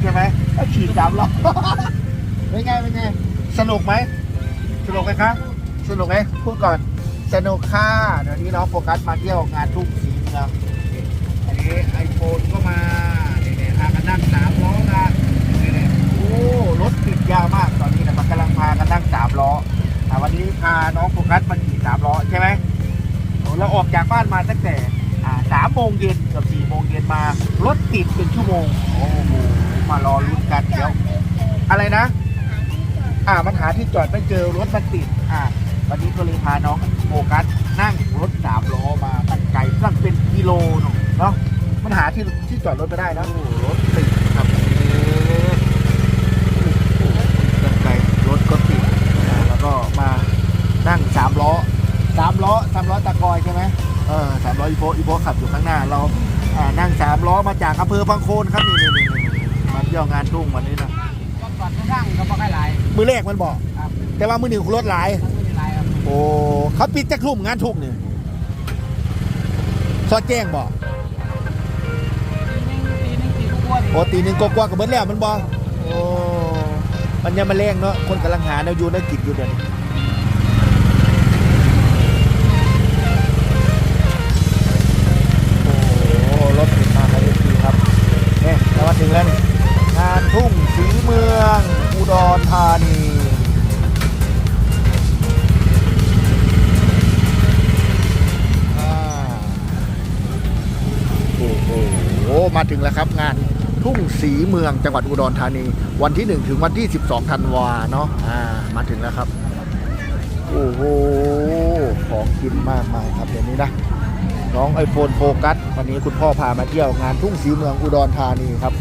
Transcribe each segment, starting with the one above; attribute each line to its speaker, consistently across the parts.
Speaker 1: ใช่ไหมก็ขี่สามล้อเป็นไงเป็นไงสนุกไหมสนุกไหมครับสนุกไหมพูดก่อนสนุกค่ะเดี๋ยวนี้น้องโฟกัสมาเที่ยวงานทุ่งสีเมืองอันนี้ไอโฟนก็มาเนี่ยพากันนั่งสามล้อกันนี่ๆโอ้รถติดยาวมากตอนนี้นะมันกำลังพากันนั่งสามล้ออ่วันนี้พาน้องโฟกัสมาขี่สามล้อใช่ไหมโอ้เราออกจากบ้านมาตั้งแต่สามโมงเย็นกับสี่โมงเย็นมารถติดเป็นชั่วโมงโอ้โห มารอลุ้นกันเดี๋ยว อะไรนะ อ่ามันหาที่จอดไม่เจอรถมันติด อ่า วันนี้ก็เลยพาน้องโฟกัสนั่งรถสามล้อมาตั้งไกลตั้งเป็นกิโลเนาะเนาะมันหาที่ที่จอดรถไม่ได้นะโอ้รถติดครับเออโอ้โหตั้งไกลรถก็ติดแล้วก็มานั่งสามล้อสามล้อสามล้อตะกอยใช่ไหมเออสามล้ออีโบอีโบขับอยู่ข้างหน้าเราอ่านั่งสามล้อมาจากอำเภอพังโคนครับนี่นี่นี่ เที่ยวงานทุ่งวันนี้นะ
Speaker 2: ก็ก่อนข้างก็บ่ค่อยหลาย
Speaker 1: มือแรกมันบอก
Speaker 2: ครับ
Speaker 1: แต่ว่ามือหนึ่งรถหลาย
Speaker 2: มันไม่ได้หลายครับ
Speaker 1: โอ้เขาปิดจักทุ่มงานทุ่งนี่ซอดแจ้งบอก
Speaker 2: ปีนึงปีนึงปีกว่าๆนี่
Speaker 1: โอ้ตีหนึ่งกว่าๆกับเบิดแล้วมันบอกโอ้มันยังมาแรงเนาะคนกำลังหาแนวอยู่แนวกินอยู่เดี๋ยวนี้ ทุ่งสีเมือง อุดรธานีโอ้โหมาถึงแล้วครับงานทุ่งสีเมืองจังหวัดอุดรธานี วันที่ 1 ถึงวันที่ 12ธันวาเนาะอ่ามาถึงแล้วครับ โอ้โห ของกินมากมายครับเดี๋ยวนี้นะน้องไอโฟนโฟกัส วันนี้คุณพ่อพามาเที่ยวงานทุ่งสีเมืองอุดรธานีครับ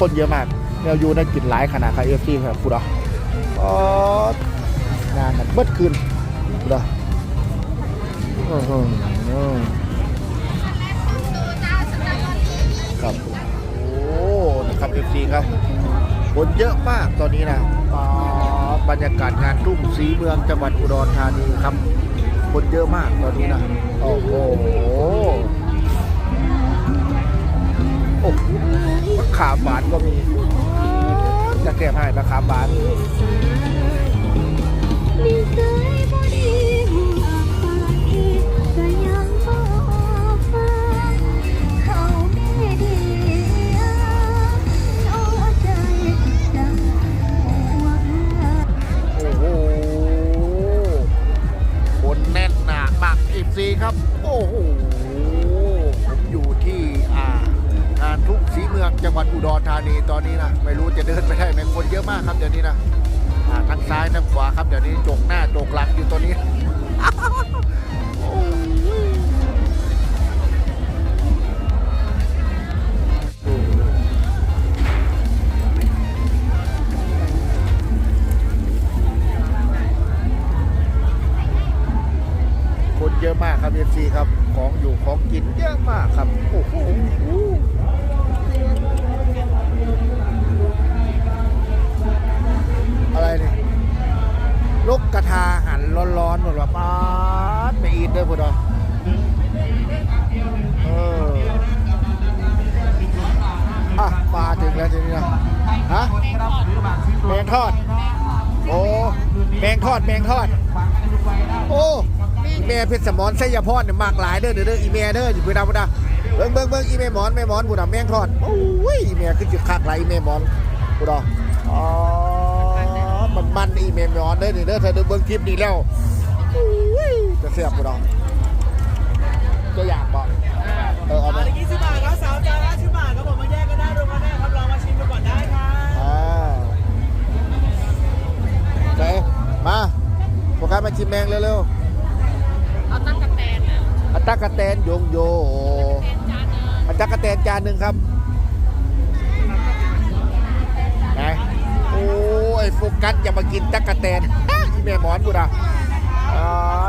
Speaker 1: คนเยอะมากแนวยูน่ากินหลายขนาดครับเอฟซีครับคุณอะอ๋องานมันเบิดคืนคุณอะอือหือครับโอ้นะครับเอฟซีครับคนเยอะมากตอนนี้นะบรรยากาศงานทุ่งสีเมืองจังหวัดอุดรธานีครับ คนเยอะมากตอนนี้นะ โอ้โห โอ้โหมะขามหวานก็มีจะแก้ให้มะขามหวาน
Speaker 3: จะ
Speaker 1: เดินไปได้ไหมคนเยอะมากครับเดี๋ยวนี้นะาทางซ้ายทางขวาครับเดี๋ยวนี้จกหน้าจกหลังอยู่ตัวนี้คนเยอะมากครับเอฟซีครับ ของอยู่ของกินเยอะมากครับ โอ้โห สมอนไสยพรเนี่ยมากหลายเด้อเด้อเด้ออีเมียเด้ออยู่พุดาพุดาเบิ่งเบิ่งเบิ่งอีเมหมอนแม่หมอนพุดาแมงทอดโอ้ยอีเมคือจุดคักหลายอีเมหมอนพุดาอ๋อมันมันอีเมหมอนเด้อเด้อถ้าเด้อเบิ่งคลิปนี้แล้วโอ้ยจะเสียบพุดาจะอยากบอกเออเอาไป
Speaker 2: ยี่สิบบาทครับสาวจานละสิบบาทครับผมมาแยกกันได้ดูกันได้ครับลองมาชิมดูก่อนได้ครับ
Speaker 1: อ่าไหนมาโฟกัสมาชิมแมงเร็ว
Speaker 3: เนอะ
Speaker 1: ๆอัตตากะแตนโยงโย
Speaker 3: เป็นจานนึง
Speaker 1: อัตตากะแตนจานหนึ่งครับไหนโอ้ยโฟกัสอย่ามากินตักกะแตนอีแม่หมอนกูนะ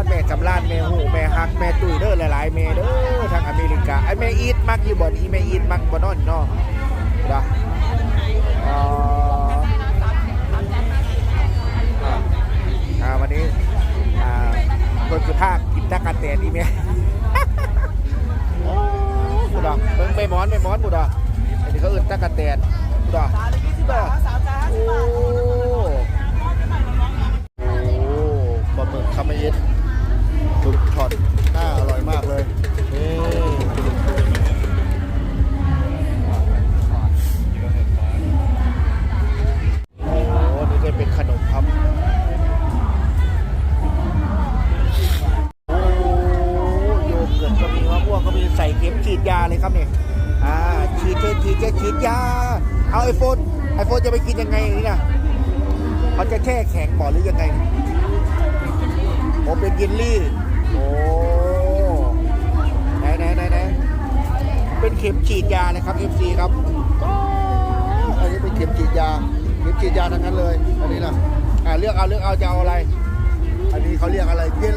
Speaker 1: แม่สำรานแม่หูแม่ฮักแม่ตุ้ยเด้อหลายๆแม่เด้อทางอเมริกาไอ้แม่อีทมักอยู่บ่อนอีแม่อีทมักบ่นอนเนาะนะอ๋ออ่าอ่าวันนี้คนสุภาพกินตักกะแตนอีแม่ ม้อนไม่มอนบุดอะอันนี้เขาเอื่นตะกะแตนบุดอะโอ้โหปลาหมึกคำเมยิด ข็มฉีดเข็มฉีดยา เอาไอโฟนไอโฟนจะไปกินยังไงอย่างนี่นะเขาจะแช่แข็งบ่อหรือยังไงโอ้เป็นเยลลี่ โอ้ไหนไหนไหนไหนเป็นเข็มฉีดยาเลยครับ FC ครับอ้อันนี้เป็นเข็มฉีดยา เข็มฉีดยาทั้งนั้นเลย อันนี้นะอ่าเลือกเอาเลือกเอาจะเอาอะไร อันนี้เขาเรียกอะไรเย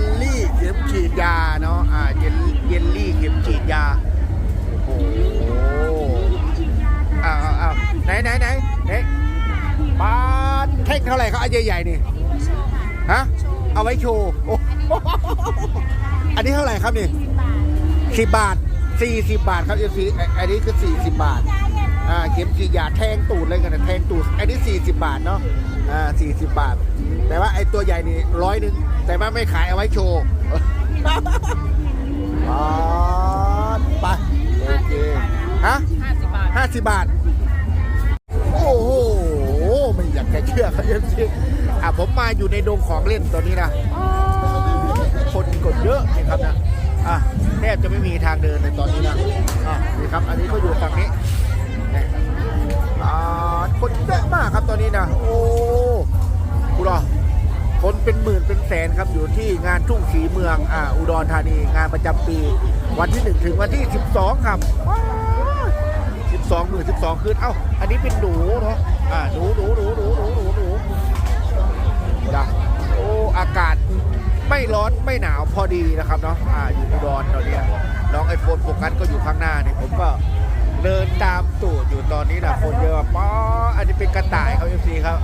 Speaker 1: เท่งเท่าไหร่เขาอันใหญ่ๆนี่ฮะเอาไว้โชว์โอ้อันนี้เท่าไหร่ครับนี่สิบบาทสี่สิบบาทครับเอฟซีอันนี้คือสี่สิบบาทอ่าเข็มฉีดยาแทงตูดเลยกันนะแทงตูดอันนี้สี่สิบบาทเนาะอ่าสี่สิบบาท แต่ว่าไอ้ตัวใหญ่นี่ร้อยหนึ่งแต่ว่าไม่ขายเอาไว้โชว์อ๋อไปโอเคฮะห้าสิบบาทห้าสิบบาท โอ้โห ไม่อยากจะเชื่อครับเอฟซีอะผมมาอยู่ในดงของเล่นตัวนี้นะคนกดเยอะนี่ครับนะอะแทบจะไม่มีทางเดินในตอนนี้นะอะนี่ครับ อันนี้ก็อยู่ฝั่งนี้นี่อ่าคนเยอะมากครับตอนนี้นะโอ้กูรอคนเป็นหมื่นเป็นแสนครับอยู่ที่งานทุ่งสีเมืองอ่าอุดรธานีงานประจำปี วันที่ 1 ถึงวันที่ 12 ครับว้าว12หมื่น12 คืน เอ้า อันนี้เป็นหนูเนาะ อ่าหนูหนูหนูหนูหนูหนูหนูจ้ะโอ้อากาศไม่ร้อนไม่หนาวพอดีนะครับเนาะอ่าอยู่อุดรตอนเนี้ยน้องไอโฟนโฟกัสก็อยู่ข้างหน้าเนี่ยผมก็เดินตามตูดอยู่ตอนนี้นะคนเยอะป้ออันนี้เป็นกระต่ายครับเอฟซีครับ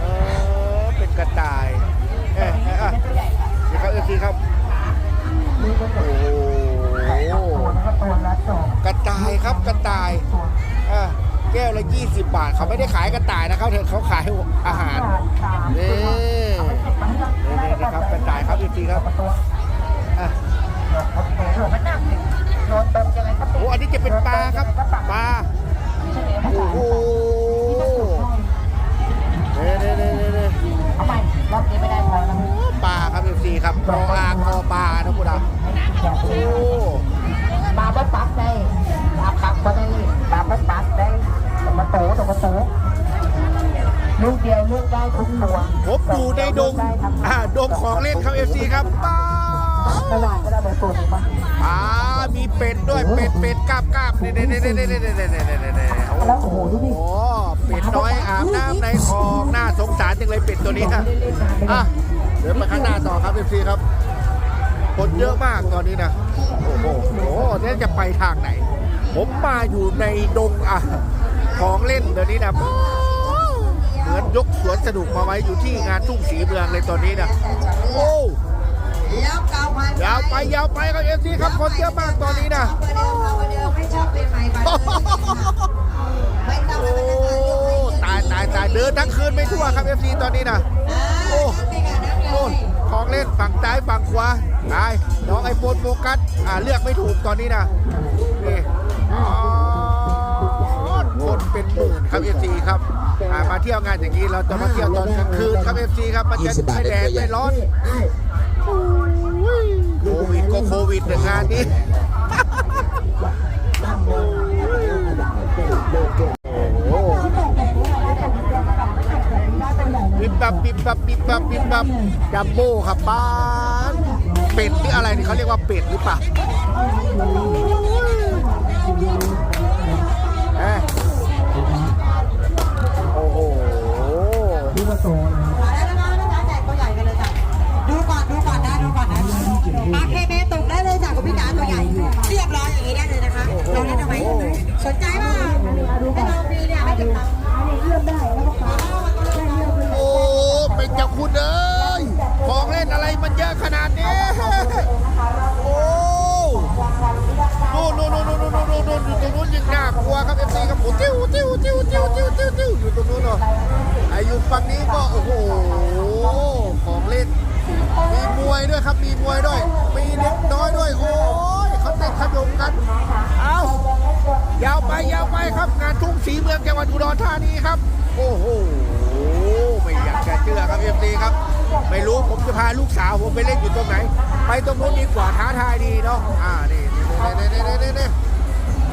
Speaker 1: เออเป็นกระต่ายเอ๊ะเอ๊ะอะนี่ครับเอฟซีครับโอ้โหกระต่ายครับกระต่ายอะ แก้วละ 20 บาท เขาไม่ได้ขายกระต่ายนะครับเถอะเขาขายอาหารนี่นี่นี่นี่ครับกระต่ายครับเอฟซีครับอะโอ้อันนี้จะเป็นปลาครับปลาโอ้โหเน่เน่เน่เน่เน่
Speaker 4: เอาใหม่รอบนี้ไม่ได้พอแล้ว
Speaker 1: ปลาครับเอฟซีครับรออางอปลานะคุณดาโอ้
Speaker 4: มาเบิ้ลปั๊บได้ โตตกมาโตลูกเดียวเลือกได้ทุกตัว
Speaker 1: ผมอยู่ในดงอ่าดงของเล่นครับเอฟซีครับป้า
Speaker 4: เมื่อวานก็ได้เบอร์ตัวนี้มา
Speaker 1: อ่ามีเป็ดด้วยเป็ดเป็ดกาบกาบเนี่ยเนี่ยเนี่ยเนี่ยเนี่ยเนี่ยเนี่ยเนี่ยเนี่ยเนี่ยโอ้
Speaker 4: แล้วโอ้โหดูดิ
Speaker 1: โหเป็ดน้อยอาบน้ำในคลองน่าสงสารจังเลยเป็ดตัวนี้นะอะเดินไปข้างหน้าต่อครับเอฟซีครับคนเยอะมากตอนนี้นะโอ้โหโอ้โหเนี่ยจะไปทางไหน ผมมาอยู่ในดงอะ ของเล่นเดี๋ยวนี้นะเหมือนยกสวนสนุกมาไว้อยู่ที่งานทุ่งสีเมืองเลยตอนนี้นะโอ้
Speaker 5: แล้วเก่าพัน
Speaker 1: ยาวไปยาวไปครับเอฟซีครับคนเยอะมากตอนนี้นะ
Speaker 5: เบอร์เดิมค่ะเบอร์เดิมไม่ชอบเป็นใหม่บัตรไม่ต้อง
Speaker 1: โอ้
Speaker 5: มาเป็นการยกให้
Speaker 1: ตายตายตายเดินทั้งคืนไม่ทั่วครับเอฟซีตอนนี้นะโอ้โอ้ของเล่นฝั่งซ้ายฝั่งขวาตายน้องไอโฟนโฟกัสอ่าเลือกไม่ถูกตอนนี้นะนี่อ๋อ คนเป็นหมื่นครับเอฟซีครับอ่ามาเที่ยวงานอย่างนี้เราจะมาเที่ยวตอนกลางคืนครับเอฟซีครับมันจะไม่แดดไม่ร้อนโควิดก็โควิดแต่งานนี้โอ้โหปิบบับปิบบับปิบบับปิบบับจัมโบ้ครับบ้านเป็ดหรืออะไรนี่เขาเรียกว่าเป็ดหรือเปล่า โต
Speaker 4: นะ
Speaker 5: มาได้แล้วนะแล้วนะแจกตัวใหญ่กันเลยจ้ะดูก่อนดูก่อนนะดูก่อนนะปาเคเมตกได้เลยจ้ะคุณพี่จ๋าตัวใหญ่เรียบร้อยอย่างนี้ได้เลยนะคะลองเล่นเอาไหมสนใจเปล่าให้ลองฟรีเนี่ยไม่เก็บตังค์
Speaker 1: โอ้เป็นเจ้าคุณเอ้ยของเล่นอะไรมันเยอะขนาดนี้โอ้ น่นนู่นนู่นนู่นนู่นนู่นนู่นอยู่ตรงนู้นยังน่ากลัวครับเอฟซีครับโอ้ติ้วติ้วติ้วติ้วติ้วติ้วติ้วอยู่ตรงนู้นเนาะไออยู่ฝั่งนี้ก็โอ้โหของเล่น มีมวยด้วยครับมีมวยด้วย มีเด็กน้อยด้วยโอ้ยเขาเต้นขยมกันเอายาวไปยาวไปครับงานทุ่งสีเมืองจังหวัดอุดรธานีครับ โอ้โหไม่อยากจะเชื่อครับเอฟซีครับ ไม่รู้ผมจะพาลูกสาวผมไปเล่นอยู่ตรงไหน ไปตรงนู้นดีกว่าท้าทายดีเนาะอ่านี่ นี่นี่นี่นี่นี่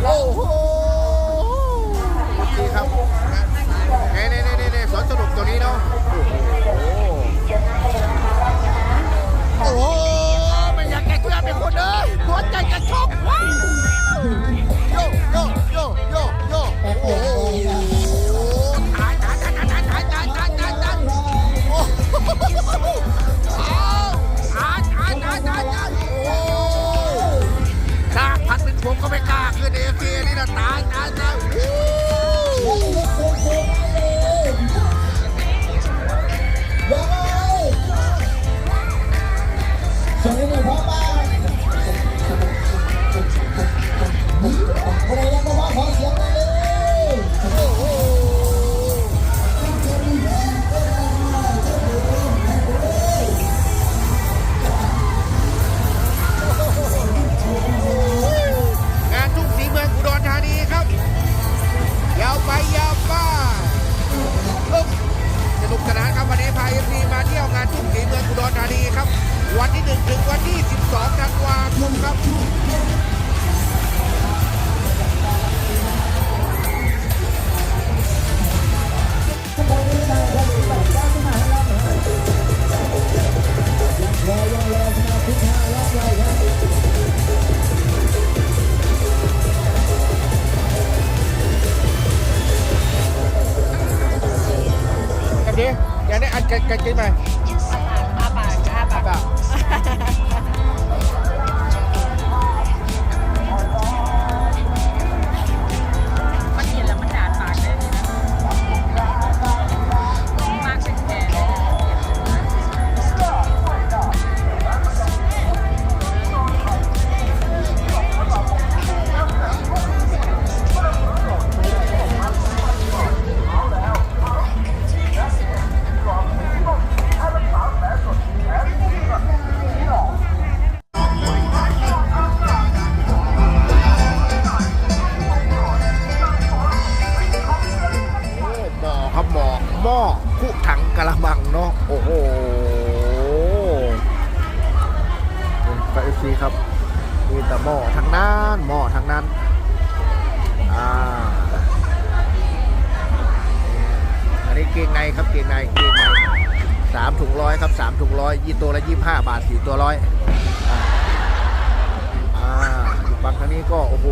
Speaker 1: โอ้โหดีครับนี่นี่นี่นี่สวนสนุก ทุ่งศรีเมืองอุดรธานีครับ วันที่1ถึงวันที่ 12ธันวาคมครับรอยังรอสมาชิกห้ารอบเลยครับแบบนี้อยากได้อัดกันกันไหม ซีครับ มีแต่หม้อทั้งนั้นหม้อทั้งนั้นอ่าอันนี้เกงในครับเกงในเกงในสามถุงร้อยครับสามถุงร้อยยี่ตัวละยี่ห้าบาทสี่ตัวร้อยอ่าอ่าอยู่ฝั่งทางนี้ก็โอ้โห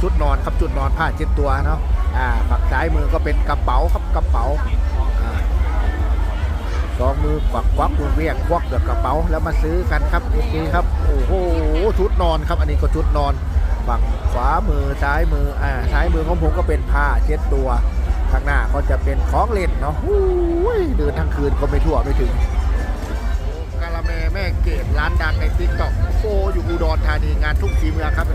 Speaker 1: ชุดนอนครับชุดนอนผ้าเช็ดตัวเนาะอ่าฝั่งซ้ายมือก็เป็นกระเป๋าครับกระเป๋า องมือกวักควักมือเรียกควักเดือกกระเป๋าแล้วมาซื้อกันครับนี่ครับโอ้โหชุดนอนครับ อันนี้ก็ชุดนอนฝั่งขวามือซ้ายมืออ่าซ้ายมือของผมก็เป็นผ้าเช็ดตัวข้างหน้าก็จะเป็นของเล่นเนาะเดินทั้งคืนก็ไม่ทั่วไม่ถึงกาละแมแม่เกดร้านดังในติ๊กต็อกโฟอยู่อุดรธานีงานทุ่งสีเมืองครับ